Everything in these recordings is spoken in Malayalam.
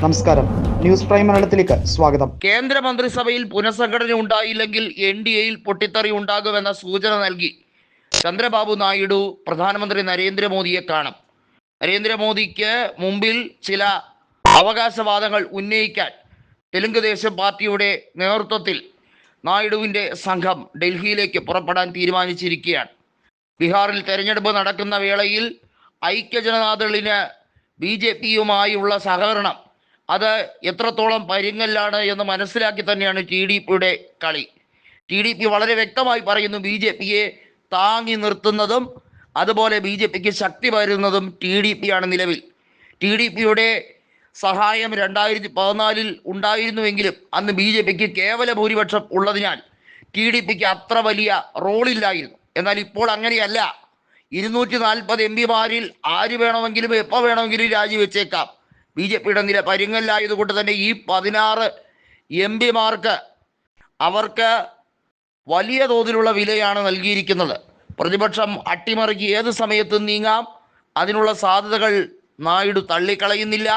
നമസ്കാരം. ന്യൂസ് പ്രൈം മലയാളത്തിലേക്ക് സ്വാഗതം. കേന്ദ്രമന്ത്രിസഭയിൽ പുനഃസംഘടന ഉണ്ടായില്ലെങ്കിൽ എൻ ഡി എയിൽ പൊട്ടിത്തെറി ഉണ്ടാകുമെന്ന സൂചന നൽകി ചന്ദ്രബാബു നായിഡു പ്രധാനമന്ത്രി നരേന്ദ്രമോദിയെ കാണും. നരേന്ദ്രമോദിക്ക് മുമ്പിൽ ചില അവകാശവാദങ്ങൾ ഉന്നയിക്കാൻ തെലുങ്ക് ദേശം പാർട്ടിയുടെ നേതൃത്വത്തിൽ നായിഡുവിന്റെ സംഘം ഡൽഹിയിലേക്ക് പുറപ്പെടാൻ തീരുമാനിച്ചിരിക്കുകയാണ്. ബീഹാറിൽ തെരഞ്ഞെടുപ്പ് നടക്കുന്ന വേളയിൽ ഐക്യജനതാദളിന് ബി ജെ പിയുമായുള്ള സഹകരണം അത് എത്രത്തോളം പരിങ്ങല്ലാണ് എന്ന് മനസ്സിലാക്കി തന്നെയാണ് ടി ഡി പിയുടെ കളി. ടി ഡി പി വളരെ വ്യക്തമായി പറയുന്നു ബി ജെ പിയെ താങ്ങി നിർത്തുന്നതും അതുപോലെ ബി ജെ പിക്ക് ശക്തി പകരുന്നതും ടി ഡി പി ആണ് നിലവിൽ. ടി ഡി പിയുടെ സഹായം രണ്ടായിരത്തി പതിനാലിൽ ഉണ്ടായിരുന്നുവെങ്കിലും അന്ന് ബി ജെ പിക്ക് കേവല ഭൂരിപക്ഷം ഉള്ളതിനാൽ ടി ഡി പിക്ക് അത്ര വലിയ റോളില്ലായിരുന്നു. എന്നാൽ ഇപ്പോൾ അങ്ങനെയല്ല. ഇരുന്നൂറ്റി നാൽപ്പത് എം പിമാരിൽ ആര് വേണമെങ്കിലും എപ്പോൾ വേണമെങ്കിലും രാജിവെച്ചേക്കാം. ബി ജെ പിയുടെ നില പരിങ്ങല്ലായതുകൊണ്ട് തന്നെ ഈ പതിനാറ് എം പിമാർക്ക് അവർക്ക് വലിയ തോതിലുള്ള വിലയാണ് നൽകിയിരിക്കുന്നത്. പ്രതിപക്ഷം അട്ടിമറിക്ക് ഏത് സമയത്തും നീങ്ങാം. അതിനുള്ള സാധ്യതകൾ നായിഡു തള്ളിക്കളയുന്നില്ല.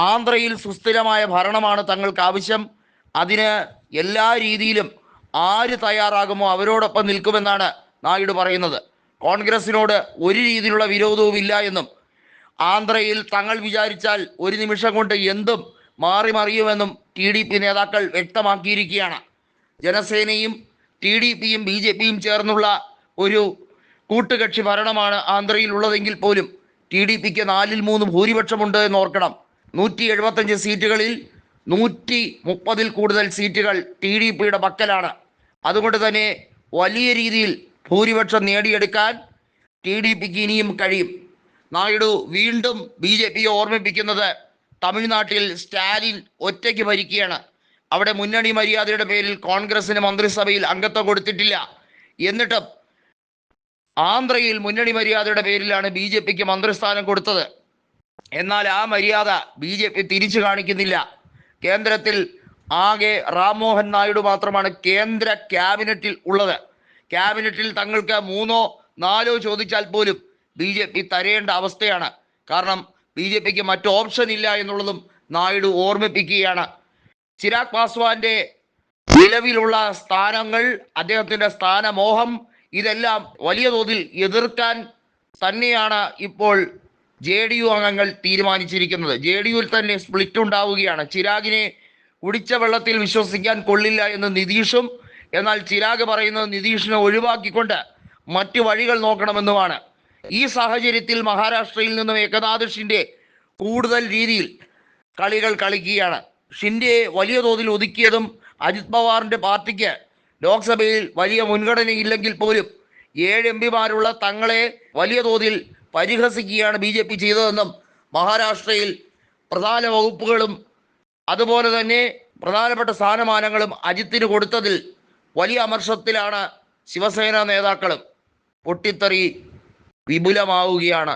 ആന്ധ്രയിൽ സുസ്ഥിരമായ ഭരണമാണ് തങ്ങൾക്ക് ആവശ്യം അതിന് എല്ലാ രീതിയിലും ആര് തയ്യാറാകുമോ അവരോടൊപ്പം നിൽക്കുമെന്നാണ് നായിഡു പറയുന്നത്. കോൺഗ്രസിനോട് ഒരു രീതിയിലുള്ള വിരോധവും ഇല്ല എന്നും ആന്ധ്രയിൽ തങ്ങൾ വിചാരിച്ചാൽ ഒരു നിമിഷം കൊണ്ട് എന്തും മാറി മറിയുമെന്നും ടി ഡി പി നേതാക്കൾ വ്യക്തമാക്കിയിരിക്കുകയാണ്. ജനസേനയും ടി ഡി പിയും ബി ജെ പിയും ചേർന്നുള്ള ഒരു കൂട്ടുകക്ഷി ഭരണമാണ് ആന്ധ്രയിൽ ഉള്ളതെങ്കിൽ പോലും ടി ഡി പിക്ക് നാലിൽ മൂന്ന് ഭൂരിപക്ഷമുണ്ട് എന്ന് ഓർക്കണം. നൂറ്റി എഴുപത്തഞ്ച് സീറ്റുകളിൽ നൂറ്റി മുപ്പതിൽ കൂടുതൽ സീറ്റുകൾ ടി ഡി പിയുടെ പക്കലാണ്. അതുകൊണ്ട് തന്നെ വലിയ രീതിയിൽ ഭൂരിപക്ഷം നേടിയെടുക്കാൻ ടി ഡി പിക്ക് ഇനിയും കഴിയും. നായിഡു വീണ്ടും ബി ജെ പിയെ ഓർമ്മിപ്പിക്കുന്നത് തമിഴ്നാട്ടിൽ സ്റ്റാലിൻ ഒറ്റയ്ക്ക് ഭരിക്കുകയാണ് അവിടെ മുന്നണി മര്യാദയുടെ പേരിൽ കോൺഗ്രസിന് മന്ത്രിസഭയിൽ അംഗത്വം കൊടുത്തിട്ടില്ല. എന്നിട്ടും ആന്ധ്രയിൽ മുന്നണി മര്യാദയുടെ പേരിലാണ് ബി ജെ പിക്ക് മന്ത്രിസ്ഥാനം കൊടുത്തത്. എന്നാൽ ആ മര്യാദ ബി ജെ പി തിരിച്ചു കാണിക്കുന്നില്ല. കേന്ദ്രത്തിൽ ആകെ റാംമോഹൻ നായിഡു മാത്രമാണ് കേന്ദ്ര ക്യാബിനറ്റിൽ ഉള്ളത്. ക്യാബിനറ്റിൽ തങ്ങൾക്ക് മൂന്നോ നാലോ ചോദിച്ചാൽ പോലും ബി ജെ പി തരേണ്ട അവസ്ഥയാണ്. കാരണം ബി ജെ പിക്ക് മറ്റു ഓപ്ഷൻ ഇല്ല എന്നുള്ളതും നായിഡു ഓർമ്മിപ്പിക്കുകയാണ്. ചിരാഗ് പാസ്വാന്റെ നിലവിലുള്ള സ്ഥാനങ്ങൾ അദ്ദേഹത്തിന്റെ സ്ഥാനമോഹം ഇതെല്ലാം വലിയ തോതിൽ എതിർക്കാൻ തന്നെയാണ് ഇപ്പോൾ ജെ ഡി യു അംഗങ്ങൾ തീരുമാനിച്ചിരിക്കുന്നത്. ജെ ഡി യുവിൽ തന്നെ സ്പ്ലിറ്റ് ഉണ്ടാവുകയാണ്. ചിരാഗിനെ കുടിച്ച വെള്ളത്തിൽ വിശ്വസിക്കാൻ കൊള്ളില്ല എന്ന് നിതീഷും എന്നാൽ ചിരാഗ് പറയുന്നത് നിതീഷിനെ ഒഴിവാക്കിക്കൊണ്ട് മറ്റു വഴികൾ നോക്കണമെന്നുമാണ്. ഈ സാഹചര്യത്തിൽ മഹാരാഷ്ട്രയിൽ നിന്നും ഏകനാഥ് ഷിൻഡെ കൂടുതൽ രീതിയിൽ കളികൾ കളിക്കുകയാണ്. ഷിൻഡെ വലിയ തോതിൽ ഒതുക്കിയതും അജിത് പവാറിന്റെ പാർട്ടിക്ക് ലോക്സഭയിൽ വലിയ മുൻഗണനയില്ലെങ്കിൽ പോലും ഏഴ് എം പിമാരുള്ള തങ്ങളെ വലിയ തോതിൽ പരിഹസിക്കുകയാണ് ബി ജെ പി ചെയ്തതെന്നും മഹാരാഷ്ട്രയിൽ പ്രധാന വകുപ്പുകളും അതുപോലെ തന്നെ പ്രധാനപ്പെട്ട സ്ഥാനമാനങ്ങളും അജിത്തിന് കൊടുത്തതിൽ വലിയ അമർഷത്തിലാണ് ശിവസേന നേതാക്കളും പൊട്ടിത്തെറി വിപുലമാവുകയാണ്.